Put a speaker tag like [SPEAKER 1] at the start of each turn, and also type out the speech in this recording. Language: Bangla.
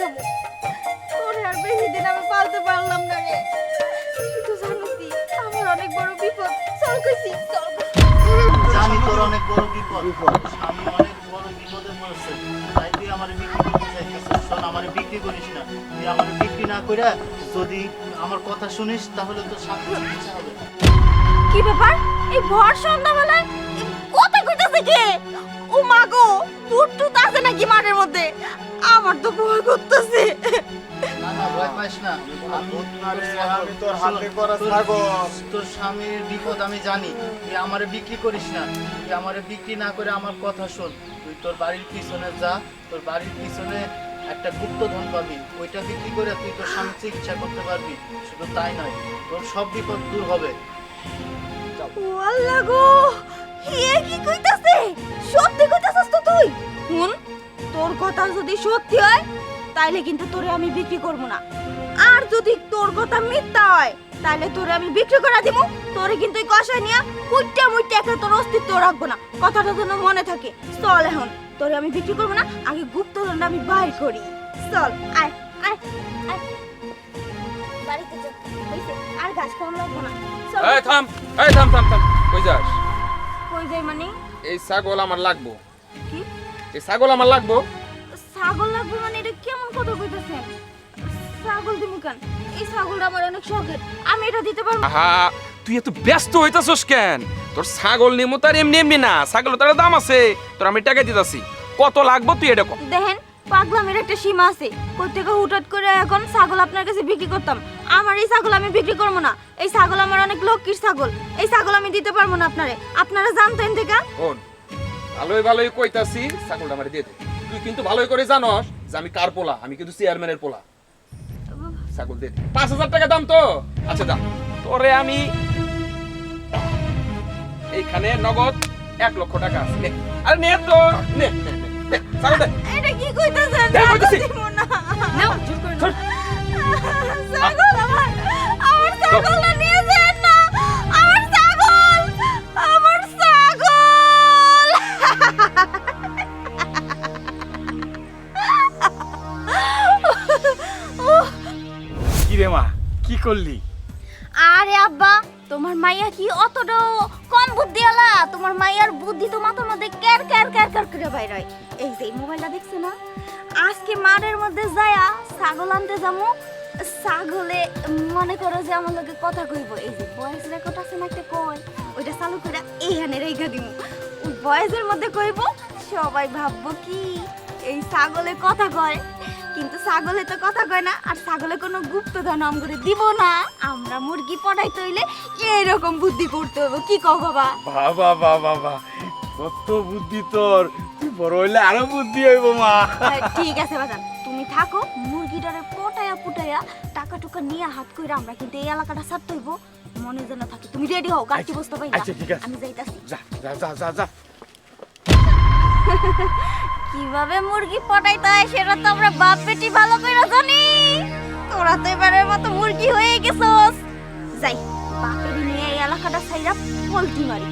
[SPEAKER 1] যাব তোরে আর বেশি দিন আমি পালতে পারলাম না রে। তুই তো জানিসই আমার অনেক বড় বিপদ। চল কইছি চল
[SPEAKER 2] জানি তোর অনেক বড় বিপদ। আমি অনেক বড় বিপদে পড়েছে তাই তুই আমার বিক্রি করতে চাইতেছিস। শোন আমার বিক্রি করিস না। তুই আমার বিক্রি না করে যদি আমার কথা শুনিস তাহলে তোর সাথে হবে।
[SPEAKER 1] কি ব্যাপার? এই ভর সন্ধ্যাবেলায়? কথা কইতাছে কে? ও নাকি মাঠের মধ্যে? আমার তো ভয় করতেছে।
[SPEAKER 2] না। না ভয় পাইস না আমি
[SPEAKER 3] আমি তোর হাতে করা
[SPEAKER 2] তোর-
[SPEAKER 3] ছাগল।
[SPEAKER 2] তোর স্বামীর বিপদ আমি জানি। তুই আমারে বিক্রি করিস না। তুই আমারে বিক্রি না করে আমার কথা শোন। তুই তোর বাড়ির পিছনে যা। তোর বাড়ির পিছনে একটা গুপ্তধন পাবি। ওইটা বিক্রি করে তুই তোর স্বামীর চিকিৎসা করতে পারবি। শুধু তাই নয় তোর সব বিপদ দূর হবে।
[SPEAKER 1] আল্লাহ গো কি কইতাছে? সত্যি কইতাছস তো তুই? তোর কথা যদি সত্যি হয় তাইলে কিন্তু তোরে আমি বিক্রি করব না। আর যদি তোর কথা মিথ্যা হয় তাহলে তোরে আমি বিক্রি করে দিব তোরে কিন্তু এই কষায় নিয়ে কুইটা মুইটা একটা তোর অস্তিত্ব রাখব না। কথাটা যেন মনে থাকে। চল এখন তোরে আমি বিক্রি করব না আগে গুপ্তধনটা আমি বাইর করি। চল আয় আয় আয়। বাড়িতে চল আর গাছ কম লাগবো না। চল।
[SPEAKER 4] এই থাম এই থাম থাম থাম। কই যাস?
[SPEAKER 1] কই যাই মানে?
[SPEAKER 4] এই ছাগল আমার লাগবো। এই ছাগল আমার লাগবো?
[SPEAKER 1] ছাগল লাগবে মানে এটা কেমন কথা কইতেছেন ছাগল দিমু কেন? এই ছাগলটা আমার অনেক শখের। আমি এটা দিতে পারব।
[SPEAKER 4] আহা তুই এত ব্যস্ত হইতাছস কেন? তোর ছাগল নিমু তার এমনি এমনি না। ছাগল তার দাম আছে। তোর আমি টাকা দিতাছি। কত লাগবো তুই এটা কর।
[SPEAKER 1] দেখেন পাগলামের একটা সীমা আছে। কই থেকে হুটহাট করে এখন ছাগল আপনার কাছে বিক্রি করতাম। আমার এই ছাগল আমি বিক্রি করব না। এই ছাগল আমার অনেক লক্ষ্মীর ছাগল। এই ছাগল আমি দিতে পারব না আপনারে। আপনারা জানতেন থেকে?
[SPEAKER 4] ভালোই ভালোই কইতাছি ছাগলটা আমার দিয়ে দে। তুই কিন্তু ভালোই করে জানস যে আমি কার পোলা আমি কিন্তু চেয়ারম্যানের পোলা। ছাগল দে। দে। পাঁচ হাজার টাকা দাম তো। আচ্ছা দাম। তোরে আমি এইখানে নগদ এক লক্ষ টাকা আছে। নে। আরে নে তো নে নে, ছাগল দে।
[SPEAKER 1] এটা কি কইতেছেন। না।
[SPEAKER 4] নাও, ধর।
[SPEAKER 3] কি করলি?
[SPEAKER 1] আরে আব্বা, তোমার মাইয়া কি অতটা কম বুদ্ধি আলা তোমার মাইয়ার বুদ্ধি তো মাথার মধ্যে ক্যার ক্যার ক্যার ক্যার করে বাইর হয় এই যে মোবাইলটা দেখছ না? আজকে মাঠের মধ্যে যায়া ছাগল আনতে যাব ছাগলে মনে করো যে আমার লোকে কথা কইব। এই যে ভয়েস রেকর্ড আছে না একটা কল ওইটা চালু করে এইখানে রেখা দিব ভয়েসের মধ্যে কইব, সবাই ভাববো কি এই ছাগলে কথা কয়। কিন্তু ছাগলে তো কথা কয় না আর ছাগলে কোনো গুপ্তধন আম করে দিব না। আমরা মুরগি পড়াই তৈলে এরকম বুদ্ধি করতে হবে কি কও বাবা?
[SPEAKER 3] বাবা বাবা বাবা কত বুদ্ধি তোর। তুই বড় হইলে আরও বুদ্ধি হইব মা।
[SPEAKER 1] ঠিক আছে বাজান তুমি থাকো মুরগিটারে পটায়া পুটায়া টাকা টুকা নিয়ে হাত কইরা আমরা কিন্তু এই এলাকাটা ছাড়তে হইব। মনে যেন থাকে তুমি রেডি হও গাড়ি বসতে পাই
[SPEAKER 3] আচ্ছা, আছে।
[SPEAKER 1] আমি যাইতাছি।
[SPEAKER 3] যা যা যা যা।
[SPEAKER 1] কীভাবে মুরগি পটাইতে হয় সেটা তো আমরা বাপ বেটি ভালো করে জানি। তোরা তো এবারের মতো মুরগি হয়ে গেছস। যাই বাপের নিয়ে এই এলাকাটা সাইরা পোল্ট্রি মারি।